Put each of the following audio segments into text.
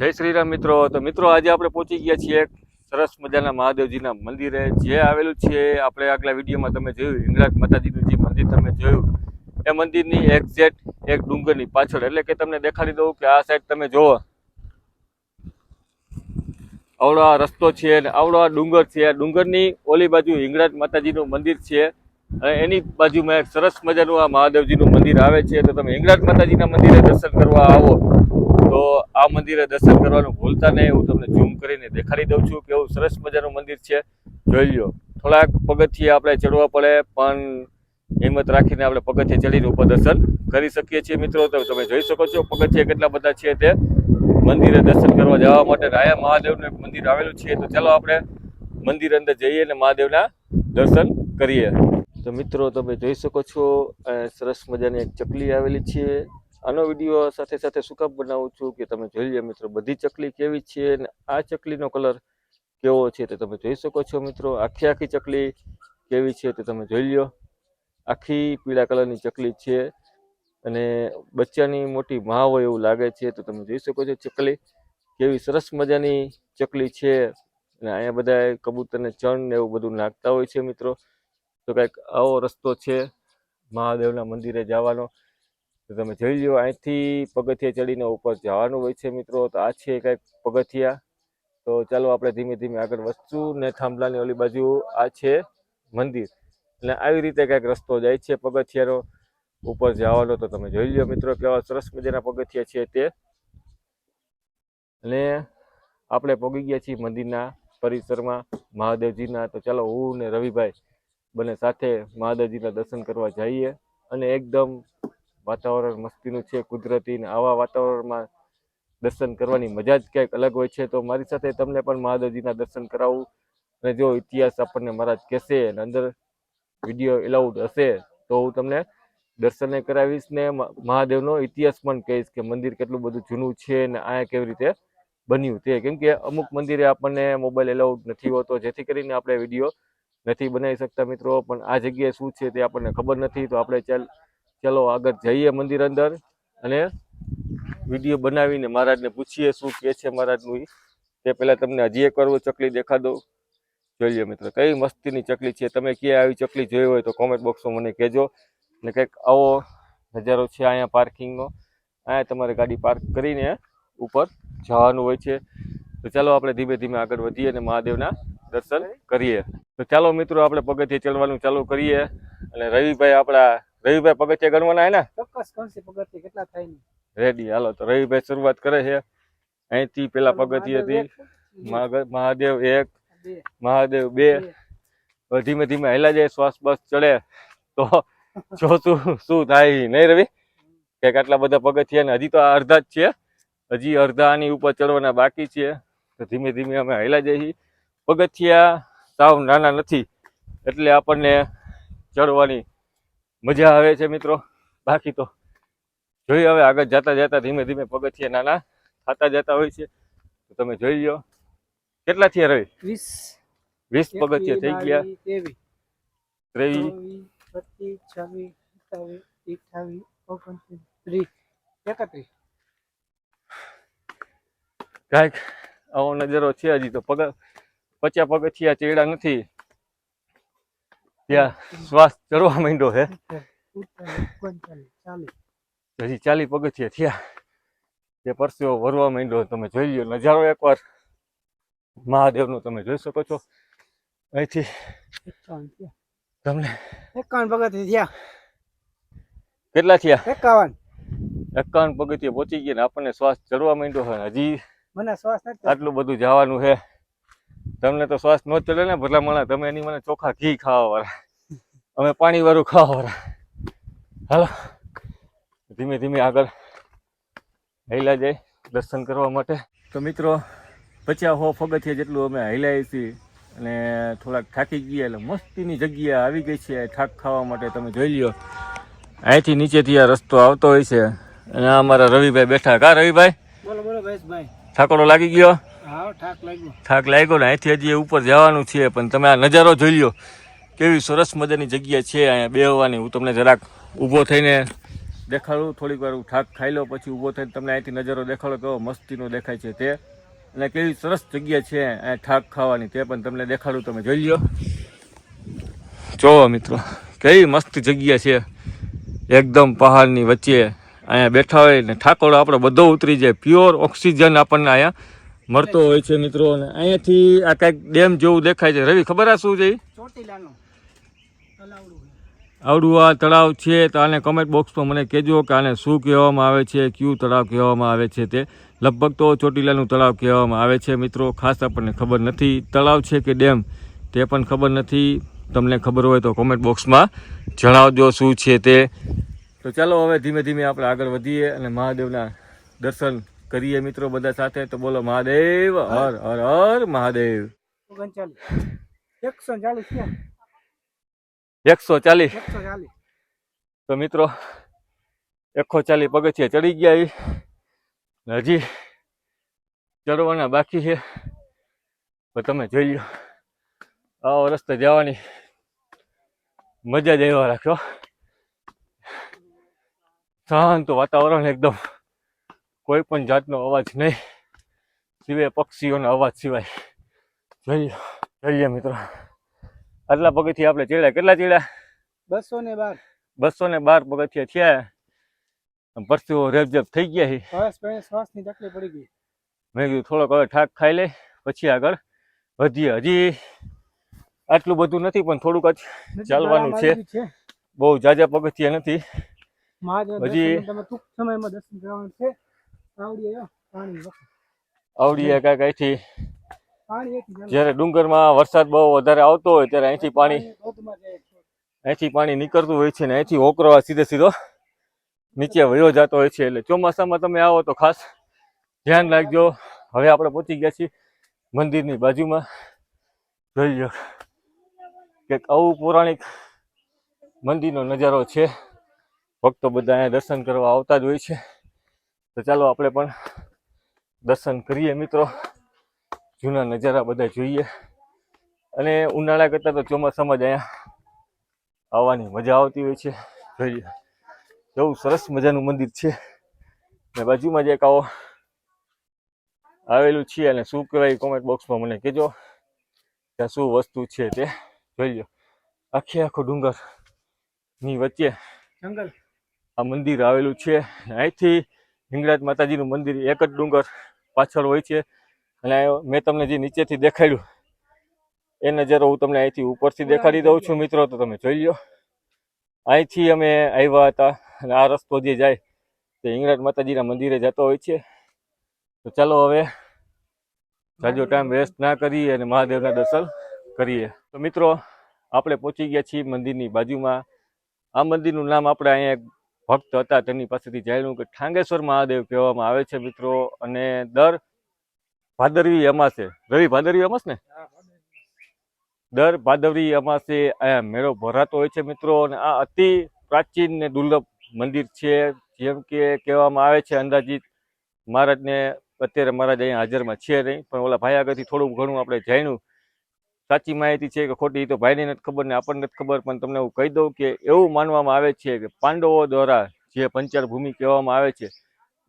જય શ્રી રામ મિત્રો. તો મિત્રો આજે આપણે પહોંચી ગયા છીએ એક સરસ મજાના મહાદેવજીના મંદિરે. જે આવેલું છે, આપણે આગલા વિડીયોમાં તમે જોયું, હિંગળાજ માતાજીનું જે મંદિર તમે જોયું, એ મંદિરની એક્ઝેક્ટ એક ડુંગરની પાછળ. એટલે કે તમને દેખાડી દઉં કે આ સાઈડ તમે જુઓ. આવડો આ રસ્તો છે અને આવડો આ ડુંગર છે. આ ડુંગરની ઓલી બાજુ હિંગળાજ માતાજીનું મંદિર છે. અને એની બાજુમાં એક સરસ મજાનું આ મહાદેવજીનું મંદિર આવે છે. તો તમે હિંગળાજ માતાજીના મંદિરે દર્શન કરવા આવો. તો આ મંદિરે દર્શન કરવાનું ભૂલતા નહીં. હું તમને ઝૂમ કરીને દેખાડી દઉં છું કે એવું સરસ મજાનું મંદિર છે. જોઈ લ્યો. થોડાક પગથિયે આપણે ચડવા પડે, પણ હિંમત રાખીને આપણે પગથિયે ચડીને ઉપર દર્શન કરી શકીએ છીએ. મિત્રો તો તમે જોઈ શકો છો પગથિયે કેટલા બધા છે તે મંદિરે દર્શન કરવા જવા માટે. રાયા મહાદેવનું એક મંદિર આવેલું છે. તો ચાલો આપણે મંદિર અંદર જઈએ અને મહાદેવના દર્શન કરીએ. તો મિત્રો, તમે જોઈ શકો છો સરસ મજાની એક ચકલી આવેલી છે. આનો વીડિયો સાથે સાથે સુકાબ બનાવું છું કે તમે જોઈ લે મિત્રો, બધી ચકલી કેવી છે અને આ ચકલીનો કલર કેવો છે તે તમે જોઈ શકો છો મિત્રો. આખી આખી ચકલી કેવી છે તે તમે જોઈ લો આખી પીળા કલરની ચકલી છે અને બચ્ચાની મોટી માં હોય એવું લાગે છે તો તમે જોઈ શકો છો ચકલી. કેવી સરસ મજાની ચકલી છે અને અહીંયા બધા કબૂતરને ચણ ને એવું બધું નાખતા હોય છે મિત્રો. તો કંઈક આવો રસ્તો છે મહાદેવના મંદિરે જવાનો. તો તમે જોઈ લ્યો, અહીંથી પગથિયા ચડીને ઉપર જવાનું હોય છે મિત્રો. તો આ છે કંઈક પગથિયા. તો ચાલો આપણે ધીમે ધીમે આગળ વધશું ને થાંભલાની ઓલી બાજુ આ છે મંદિર. એટલે આવી રીતે કંઈક રસ્તો જાય છે પગથિયાનો ઉપર જવાનો. તો તમે જોઈ લો મિત્રો કેવા સરસ મજાના પગથિયા છે તે. અને આપણે પગી ગયા છીએ મંદિરના પરિસરમાં મહાદેવજીના. તો ચાલો હું ને રવિભાઈ બંને સાથે મહાદેવજીના દર્શન કરવા જઈએ અને એકદમ વાતાવરણ મસ્તીનું છે, કુદરતી આવા વાતાવરણમાં દર્શન કરવાની મજા જ કંઈક અલગ હોય છે. તો મારી સાથે તમને પણ મહાદેવજીના દર્શન કરાવું. અને જો ઇતિહાસ આપણને મહારાજ કહેશે અને અંદર વીડિયો એલાઉડ હશે, તો હું તમને દર્શને કરાવીશ ને મહાદેવનો ઇતિહાસ પણ કહીશ કે મંદિર કેટલું બધું જૂનું છે ને અહીંયા કેવી રીતે બન્યું તે. કેમ કે અમુક મંદિરે આપણને મોબાઈલ એલાઉડ નથી હોતો, જેથી કરીને આપણે વીડિયો નથી બનાવી શકતા મિત્રો. પણ આ જગ્યાએ શું છે તે આપણને ખબર નથી. તો આપણે ચાલ ચાલો આગળ જઈએ મંદિર અંદર અને વીડિયો બનાવીને મહારાજને પૂછીએ શું કહે છે મહારાજનું તે પહેલાં તમને હજી એક વાર ચકલી દેખા દઉં. જોઈ મિત્રો, કઈ મસ્તીની ચકલી છે? તમે ક્યાં આવી ચકલી જોઈ હોય તો કોમેન્ટ બોક્સમાં મને કહેજો. ને કંઈક આવો નજારો છે અહીંયા પાર્કિંગનો અહીંયા તમારે ગાડી પાર્ક કરીને ઉપર જવાનું હોય છે. તો ચાલો આપણે ધીમે ધીમે આગળ વધીએ અને મહાદેવના દર્શન કરીએ. તો ચાલો મિત્રો, આપણે પગથિયે ચડવાનું ચાલુ કરીએ. અને રવિભાઈ આપણા રવિભાઈ પગથિયા ગણવાના હે ને? ચોક્કસ ગણશે પગથિયા કેટલા થાય ને રેડી હાલો તો રવિભાઈ શરૂઆત કરે છે. અહીંથી પેલા પગથિયેથી મહાગ- મહાદેવ એક મહાદેવ બે. ધીમે ધીમે હેલા જાય શ્વાસ બસ ચડે. તો જો શું શું થાય નહીં રવિ? કે આટલા બધા પગથિયા ને હજી તો આ અડધા જ છે. હજી અડધા આની ઉપર ચડવાના બાકી છે. તો ધીમે ધીમે અમે હેલા જઈએ. પગથિયા સાવ નાના નથી. એટલે આપણને ચડવાની મજા આવે છે મિત્રો. બાકી તો જોઈએ હવે આગળ જતા જતા ધીમે ધીમે પગથિયા નાના થતા જતા હોય છે. તો તમે જોઈ લો કેટલા થયા રવિ? વીસ. વીસ પગથિયા થઈ ગયા. ત્રેવીસ. છવ્વીસ સત્તાવીસ અઠાવીસ ઓગણત્રીસ ત્રીસ એકત્રીસ. કાંઈક આવો નજરો છે હજી તો પગ પચ્યા પગથિયા ચેડા નથી. ત્યાં શ્વાસ ચડવા માંડ્યો છે હજી ચાલી પગથિયા થયા. તે પરસેવો વરવા માંડ્યો. તમે જોઈ લ્યો નજારો એકવાર. મહાદેવનો તમે જોઈ શકો છો. અહીંથી તમને એકાવન પગથિયે થયા. કેટલા થયા? એકાવન. એકાવન પગથિયા પહોંચી ગયા ને આપણને શ્વાસ ચડવા માંડ્યો છે હજી મને શ્વાસ નથી આટલું બધું જવાનું છે તમને તો શ્વાસ ન ચડે ને ભલા મળે તમે એની મને ચોખા ઘી ખાવા વાળા. અમે પાણી વાળું ખાવા વાળા. હાલો. ધીમે ધીમે આગળ હૈલા જાય દર્શન કરવા માટે. તો મિત્રો પચાસ હો પગથિયા જેટલું અમે હૈલાઈ છીએ અને થોડાક થાકી ગયા એટલે મસ્તીની જગ્યા આવી ગઈ છે થાક ખાવા માટે. તમે જોઈ લ્યો. અહીંથી નીચેથી આ રસ્તો આવતો હોય છે. અને અમારા રવિભાઈ બેઠા. કા રવિભાઈ? બોલો બોલો ભાઈ. ઠાકોરો લાગી ગયો? થાક લાગ્યો ને, અહીંથી હજી ઉપર જવાનું છે, પણ તમે આ નજારો જોઈ લો કેવી સરસ મજાની જગ્યા છે અહીંયા બેહવાની. હું તમને જરાક ઊભો થઈને દેખાડું. થોડીક વાર થાક ખાઈ લો, પછી ઊભો થઈને તમને અહીંથી નજારો દેખાડો, કેવો મસ્તીનો દેખાય છે તે. અને કેવી સરસ જગ્યા છે અહીંયા ઠાક ખાવાની તે પણ તમને દેખાડું, તમે જોઈ લો જોવો મિત્રો, કેવી મસ્ત જગ્યા છે. એકદમ પહાડની વચ્ચે અહીંયા બેઠા હોય ને, ઠાકોર આપણો બધો ઉતરી જાય. પ્યોર ઓક્સિજન આપણને અહીંયા મળતો હોય છે મિત્રો અને અહીંયાથી આ કાંઈક ડેમ જેવું દેખાય છે. રવિ ખબર આ શું છે આવડું આ તળાવ છે તો આને કમેન્ટ બોક્સમાં મને કહેજો કે આને શું કહેવામાં આવે છે કયું તળાવ કહેવામાં આવે છે તે. લગભગ તો ચોટીલાનું તળાવ કહેવામાં આવે છે મિત્રો ખાસ આપણને ખબર નથી. તળાવ છે કે ડેમ? તે પણ ખબર નથી. તમને ખબર હોય તો કોમેન્ટ બોક્સમાં જણાવજો શું છે તે. તો ચાલો હવે ધીમે ધીમે આપણે આગળ વધીએ અને મહાદેવના દર્શન કરીએ મિત્રો બધા સાથે તો બોલો મહાદેવ હર હર હર મહાદેવ. એકસો ચાલીસ. તો મિત્રો એકસો ચાલીસ પગથિયે ચડી ગયા એ હજી ચડવાના બાકી છે. તમે જોઈ લો. આવો રસ્તે જવાની મજા જ એવા રાખો શાંત વાતાવરણ એકદમ. કોઈ પણ જાતનો અવાજ નહીં. સિવાય પક્ષીઓનો અવાજ સિવાય. જઈએ જઈએ મિત્રો. આટલા પગથી આપણે ચડ્યા. કેટલા ચડ્યા? બસો ને બાર. બસો ને બાર પગથિયા થયા. આમ રેબજેબ થઈ ગયા છે. શ્વાસની તકલીફ પડી ગઈ. મેં કીધું થોડોક હવે ઠાક ખાઈ લે પછી આગળ વધીએ. હજી આટલું બધું નથી પણ થોડુંક જ ચાલવાનું છે. બહુ જાજા પગથિયા નથી. હજી- સમયમાં દર્શન કરવાનું છે. આવડીએ કાંઈક અહીંથી. જ્યારે ડુંગરમાં વરસાદ બહુ વધારે આવતો હોય ત્યારે અહીંથી પાણી અહીંથી પાણી નીકળતું હોય છે ને અહીંથી ઓકરવા સીધે સીધો નીચે વયો જતો હોય છે. એટલે ચોમાસામાં તમે આવો તો ખાસ ધ્યાન રાખજો. હવે આપણે પહોંચી ગયા છીએ મંદિરની બાજુમાં. જોઈ લો. કંઈક આવું પૌરાણિક મંદિરનો નજારો છે. ભક્તો બધા અહીંયા દર્શન કરવા આવતા જ હોય છે. તો ચાલો આપણે પણ દર્શન કરીએ મિત્રો. જૂના નજારા બધા જોઈએ. અને ઉનાળા કરતાં તો ચોમાસામાં જ અહીંયા આવવાની મજા આવતી હોય છે. જોઈએ એવું સરસ મજાનું મંદિર છે. ને બાજુમાં જ એક આવો આવેલું છે અને શું કહેવાય કોમેન્ટ બોક્સમાં મને કહેજો. ત્યાં શું વસ્તુ છે તે જોઈ લો આખે આખો ડુંગરની વચ્ચે જંગલ. આ મંદિર આવેલું છે. અહીંથી હિંગળાજ માતાજીનું મંદિર એક જ ડુંગર પાછળ હોય છે. અને મેં તમને જે નીચેથી દેખાડ્યું એ નજારો હું તમને અહીંથી ઉપરથી દેખાડી દઉં છું મિત્રો તો તમે જોઈ લો અહીંથી અમે આવ્યા હતા અને આ રસ્તો જે જાય તે હિંગળાજ માતાજીના મંદિરે જતો હોય છે. તો ચાલો હવે જાજો ટાઈમ વેસ્ટ ના કરીએ અને મહાદેવના દર્શન કરીએ. તો મિત્રો આપણે પહોંચી ગયા છીએ મંદિરની બાજુમાં. આ મંદિરનું નામ આપણે અહીંયા ભક્ત હતા તેની પાસેથી જાણ્યું કે ઠાંગેશ્વર મહાદેવ કહેવામાં આવે છે મિત્રો, અને દર ભાદરવી અમાસે, રવિ ભાદરવી અમાસ ને દર ભાદરવી અમાસે અહીંયા મેળો ભરાતો હોય છે મિત્રો, અને આ અતિ પ્રાચીન ને દુર્લભ મંદિર છે, જેમ કે કહેવામાં આવે છે અંદાજિત મહારાજને, અત્યારે મહારાજ અહીંયા હાજરમાં છે નહીં, પણ ઓલા ભાઈ આગળથી થોડું ઘણું આપણે જાણ્યું સાચી માહિતી છે કે ખોટી એ તો ભાઈને નથી ખબર ને આપણને નથી ખબર પણ તમને હું કહી દઉં કે એવું માનવામાં આવે છે કે પાંડવો દ્વારા જે પંચાર ભૂમિ કહેવામાં આવે છે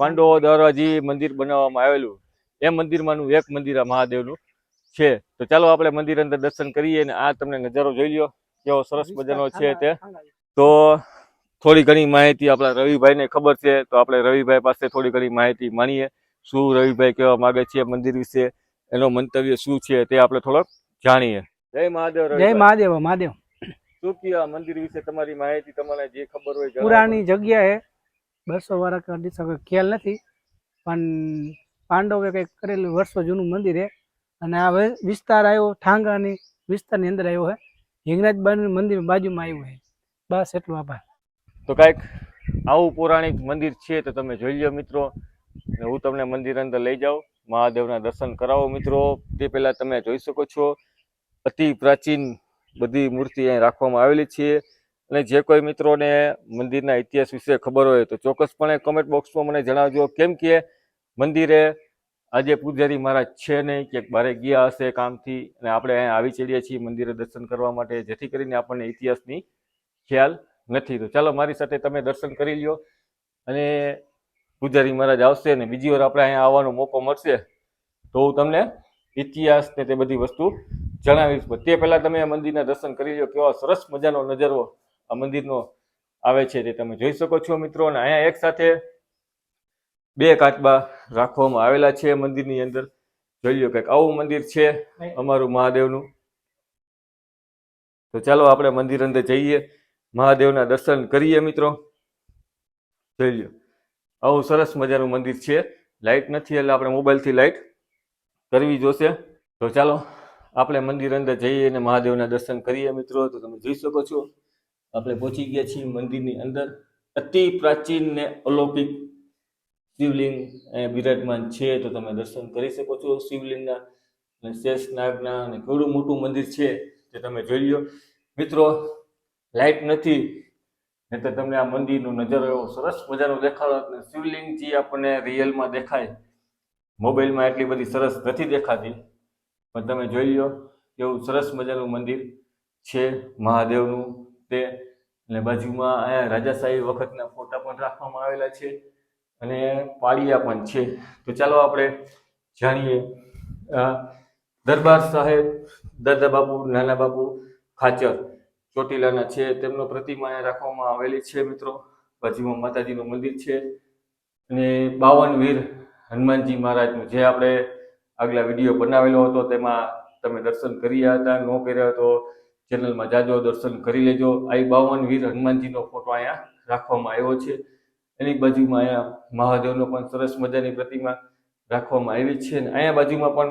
પાંડવો દ્વારા જે મંદિર બનાવવામાં આવેલું એ મંદિરમાંનું એક મંદિર આ મહાદેવનું છે. તો ચાલો આપણે મંદિર અંદર દર્શન કરીએ અને આ તમને નજારો જોઈ લ્યો કેવો સરસ મજાનો છે તે. તો થોડી ઘણી માહિતી આપણા રવિભાઈને ખબર છે તો આપણે રવિભાઈ પાસે થોડી ઘણી માહિતી માણીએ શું રવિભાઈ કહેવા માંગે છે મંદિર વિશે એનો મંતવ્ય શું છે તે આપણે થોડોક જાણીએ. જય મહાદેવ જય મહાદેવ મહાદેવ. સુપિયા મંદિર વિશે તમારી માહિતી તમને જે ખબર હોય પુરાણી જગ્યાએ બસો વર્ષ ખ્યાલ નથી પણ પાંડવે કંઈક કરેલું વર્ષો જૂનું મંદિર છે. અને આ વિસ્તાર આવ્યો ઠાંગાની વિસ્તારની અંદર આવ્યો છે. હિંગરાજ મંદિર બાજુમાં આવ્યું છે. બસ એટલું આભાર. તો કાંઈક આવું પૌરાણિક મંદિર છે તો તમે જોઈ લો મિત્રો. હું તમને મંદિર અંદર લઈ જાઉં. મહાદેવના દર્શન કરાવો મિત્રો. તે પહેલાં તમે જોઈ શકો છો. અતિ પ્રાચીન બધી મૂર્તિ અહીં રાખવામાં આવેલી છે. અને જે કોઈ મિત્રોને મંદિરના ઇતિહાસ વિશે ખબર હોય તો ચોક્કસપણે કમેન્ટ બોક્સમાં મને જણાવજો. કેમ કે મંદિરે આજે પૂજારી મહારાજ છે નહીં કે બારે ગયા હશે કામથી અને આપણે અહીંયા આવી ચડીએ છીએ મંદિરે દર્શન કરવા માટે, જેથી કરીને આપણને ઇતિહાસની ખ્યાલ નથી. તો ચાલો મારી સાથે તમે દર્શન કરી લ્યો અને પૂજારી મહારાજ આવશે ને બીજી વાર આપણે અહીંયા આવવાનો મોકો મળશે. તો હું તમને ઇતિહાસ ને તે બધી વસ્તુ જણાવીશ. તે પહેલાં તમે આ મંદિરના દર્શન કરી લો કેવા સરસ મજાનો નજારો આ મંદિરનો આવે છે તે તમે જોઈ શકો છો મિત્રો. અને અહીંયા એક સાથે બે કાચબા રાખવામાં આવેલા છે મંદિરની અંદર. જોઈ લો કંઈક આવું મંદિર છે અમારું મહાદેવનું. તો ચાલો આપણે મંદિર અંદર જઈએ. મહાદેવના દર્શન કરીએ મિત્રો. જોઈ લો આવું સરસ મજાનું મંદિર છે. લાઇટ નથી એટલે આપણે મોબાઈલથી લાઇટ કરવી જોશે. તો ચાલો આપણે મંદિર અંદર જઈએ અને મહાદેવના દર્શન કરીએ મિત્રો, તો તમે જોઈ શકો છો. આપણે પહોંચી ગયા છીએ મંદિરની અંદર. અતિ પ્રાચીન ને અલૌકિક શિવલિંગ બિરાજમાન છે, તો તમે દર્શન કરી શકો છો શિવલિંગના. અને શેષ નાગના અને કેવડું મોટું મંદિર છે તે તમે જોઈ લો. મિત્રો લાઇટ નથી નહીં તો તમને આ મંદિરનો નજારો એવો સરસ મજાનો દેખાડો. અને શિવલિંગ જે આપણને રિયલમાં દેખાય. મોબાઈલમાં એટલી બધી સરસ નથી દેખાતી. પણ તમે જોઈ લો એવું સરસ મજાનું મંદિર છે, મહાદેવનું તે. અને બાજુમાં અહીંયા રાજાશાહી વખતના ફોટા પણ રાખવામાં આવેલા છે અને પાળિયા પણ છે. તો ચાલો આપણે જાણીએ. દરબાર સાહેબ, દાદા બાપુ, નાના બાપુ ખાચર ચોટીલાના છે. તેમનો પ્રતિમા અહીંયા રાખવામાં આવેલી છે મિત્રો. બાજુમાં માતાજીનું મંદિર છે. અને બાવન વીર હનુમાનજી મહારાજનું. જે આપણે આગલા વીડિયો બનાવેલો હતો, તેમાં તમે દર્શન કર્યા હતા, ન કર્યા તો ચેનલમાં જાજો, દર્શન કરી લેજો. આ બાવન વીર હનુમાનજીનો ફોટો અહીંયા રાખવામાં આવ્યો છે. એની બાજુમાં અહીંયા મહાદેવનો પણ સરસ મજાની પ્રતિમા રાખવામાં આવી છે અને અહીંયા બાજુમાં પણ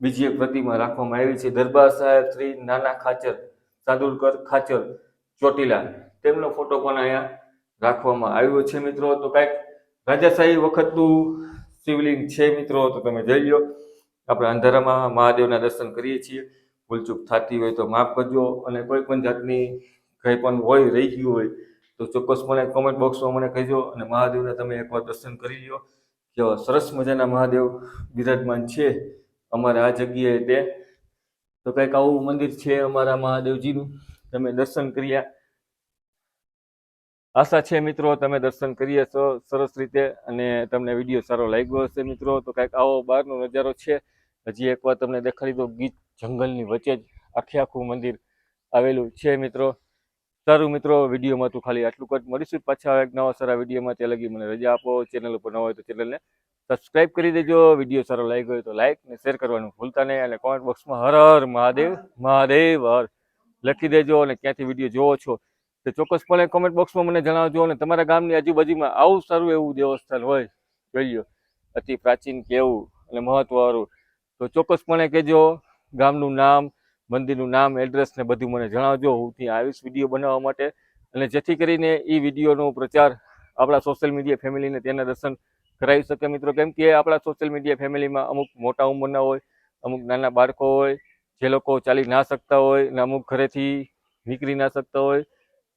બીજી એક પ્રતિમા રાખવામાં આવી છે. દરબાર સાહેબ શ્રી નાના ખાચર, સાદુલકર ખાચર, ચોટીલા. તેમનો ફોટો પણ અહીંયા રાખવામાં આવ્યો છે મિત્રો. તો કાંઈક રાજાશાહી વખતનું શિવલિંગ છે મિત્રો, તો તમે જઈ લો. આપણે અંધારામાં મહાદેવના દર્શન કરીએ છીએ. ભૂલચૂક થતી હોય તો માફ કરજો. અને કોઈ પણ જાતની કંઈ પણ હોય, રહી ગયું હોય, તો ચોક્કસ મને કોમેન્ટ બોક્સમાં મને કહેજો અને મહાદેવના તમે એકવાર દર્શન કરી લો કેવા સરસ મજાના મહાદેવ બિરાજમાન છે અમારે આ જગ્યાએ તે. તો કંઈક આવું મંદિર છે અમારા મહાદેવજીનું. તમે દર્શન કર્યા. આશા છે મિત્રો, તમે દર્શન કરીએ છો સરસ રીતે અને તમને વીડિયો સારો લાગ્યો હશે મિત્રો, તો કાંઈક આવો બહારનો નજારો છે. હજી એકવાર તમને દેખાડી દો ગીત જંગલની વચ્ચે જ આખે આખું મંદિર આવેલું છે મિત્રો. સારું મિત્રો, વિડીયોમાં તું ખાલી આટલું જ. મળીશું પાછા એક નવા સારા વિડીયોમાં. ત્યાં લગી મને રજા આપો. ચેનલ ઉપર ન હોય તો ચેનલને સબસ્ક્રાઇબ કરી દેજો. વીડિયો સારો લાગ્યો હોય તો લાઈક ને શેર કરવાનું ભૂલતા નહીં. અને કોમેન્ટ બોક્સમાં હર હર મહાદેવ મહાદેવ હર લખી દેજો અને ક્યાંથી વીડિયો જોવો છો તો ચોક્કસપણે કોમેન્ટ બોક્સમાં મને જણાવજો અને તમારા ગામની આજુબાજુમાં આવું સારું એવું દેવસ્થાન હોય, જોઈ લો અતિ પ્રાચીન કેવું અને મહત્વવાળું. તો ચોક્કસપણે કહેજો, ગામનું નામ, મંદિરનું નામ એડ્રેસ ને બધું મને જણાવજો. હું ત્યાં આવીશ વીડિયો બનાવવા માટે. અને જેથી કરીને એ વિડીયોનો પ્રચાર આપણા સોશિયલ મીડિયા ફેમિલીને તેના દર્શન કરાવી શકે. મિત્રો, કેમ કે આપણા સોશિયલ મીડિયા ફેમિલીમાં અમુક મોટા ઉંમરના હોય, અમુક નાના બાળકો હોય, જે લોકો ચાલી ના શકતા હોય અને અમુક ઘરેથી નીકળી ના શકતા હોય.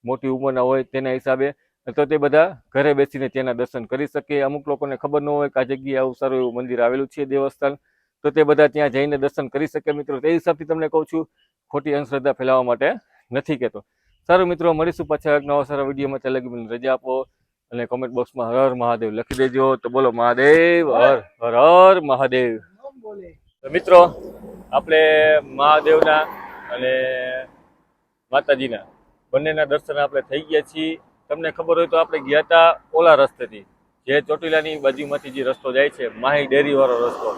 મોટી ઉંમરના હોય તેના હિસાબે, તો તે બધા ઘરે બેસીને તેના દર્શન કરી શકે. અમુક લોકોને ખબર ન હોય કે આ જગ્યાએ આવું સારું એવું મંદિર આવેલું છે દેવસ્થાન, તો તે બધા ત્યાં જઈને દર્શન કરી શકે મિત્રો. તે હિસાબથી તમને કહું છું, ખોટી અંધશ્રદ્ધા ફેલાવવા માટે નથી કહેતો. સારું મિત્રો, મળીશું પાછા એક નવા સારા વિડીયોમાં. ત્યાં લગી મને રજા આપો અને કોમેન્ટ બોક્સમાં હર હર મહાદેવ લખી દેજો. તો બોલો મહાદેવ, હર હર હર મહાદેવ. મિત્રો, આપણે મહાદેવના અને માતાજીના બંનેના દર્શન આપણે થઈ ગયા છીએ. તમને ખબર હોય તો આપણે ગયા હતા ઓલા રસ્તેથી, જે ચોટીલાની બાજુમાંથી જે રસ્તો જાય છે, માહી ડેરીવાળો રસ્તો.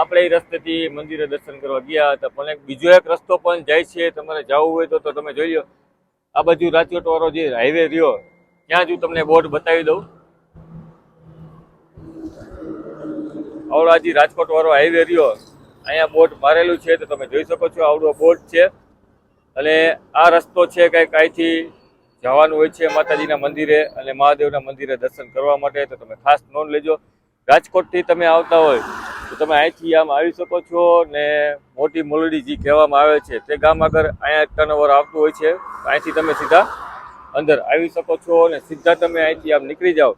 આપણે એ રસ્તેથી મંદિરે દર્શન કરવા ગયા હતા, પણ એક બીજો એક રસ્તો પણ જાય છે, તમારે જવું હોય તો તમે જોઈ લો. આ બાજુ રાજકોટવાળો જે હાઈવે રહ્યો, ત્યાં જ હું તમને બોર્ડ બતાવી દઉં. આવડાજી રાજકોટવાળો હાઈવે રહ્યો, અહીંયા બોર્ડ મારેલું છે, તો તમે જોઈ શકો છો, આવડો બોર્ડ છે. અને આ રસ્તો છે કંઈક અહીંથી જવાનું હોય છે માતાજીના મંદિરે અને મહાદેવના મંદિરે દર્શન કરવા માટે, તો તમે ખાસ નોંધ લેજો. રાજકોટથી તમે આવતા હોય, તો તમે અહીંથી આમ આવી શકો છો ને મોટી મોલડી જે કહેવામાં આવે છે. તે ગામ આગળ અહીંયા ટર્નઓવર આવતું હોય છે અહીંથી તમે સીધા અંદર આવી શકો છો અને સીધા તમે અહીંથી આમ નીકળી જાઓ.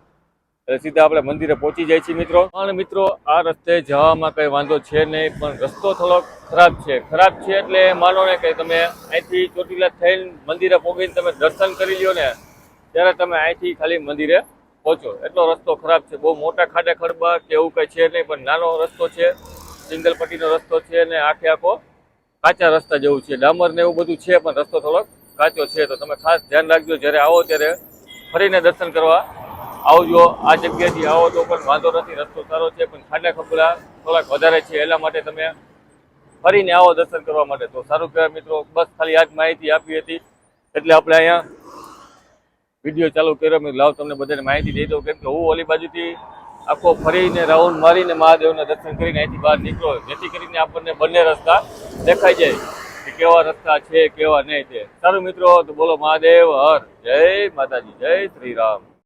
એટલે સીધા આપણે મંદિરે પહોંચી જાય છે મિત્રો. પણ મિત્રો, આ રસ્તે જવામાં કઈ વાંધો છે નહીં, પણ રસ્તો થોડો ખરાબ છે. ખરાબ છે એટલે માનો ને કે તમે અહીંથી ચોટીલા થઈને મંદિરે પહોંચીને તમે દર્શન કરી લ્યો ને, ત્યારે તમે અહીંથી ખાલી મંદિરે પહોંચો. એટલો રસ્તો ખરાબ છે. બહુ મોટા ખાડા ખડબા કે એવું કંઈ છે નહીં, પણ નાનો રસ્તો છે સિંગલ પટ્ટીનો રસ્તો છે ને આખે આખો કાચા રસ્તા જેવું છે. ડામર ને એવું બધું છે, પણ રસ્તો થોડોક કાચો છે. તો તમે ખાસ ધ્યાન રાખજો, જ્યારે આવો ત્યારે ફરીને દર્શન કરવા આવજો, આ જગ્યાથી આવો તો પણ વાંધો નથી, રસ્તો સારો છે, પણ ખાડા ખબડા થોડાક વધારે છે એટલા માટે તમે ફરીને આવો દર્શન કરવા માટે. તો સારું કહેવાય મિત્રો, બસ ખાલી આજ માહિતી આપી હતી. એટલે આપણે અહીંયા વીડિયો ચાલુ કર્યો. મેં લાવ તમને બધાને માહિતી દઈ દઉં, કેમ કે હું ઓલી બાજુથી આખો ફરીને રાઉન્ડ મારીને મહાદેવના દર્શન કરીને અહીંથી બહાર નીકળો જેથી કરીને આપણને બંને રસ્તા દેખાઈ જાય કે કેવા રસ્તા છે, કેવા નહીં છે. સારું મિત્રો, તો બોલો મહાદેવ, હર. જય માતાજી, જય શ્રી રામ.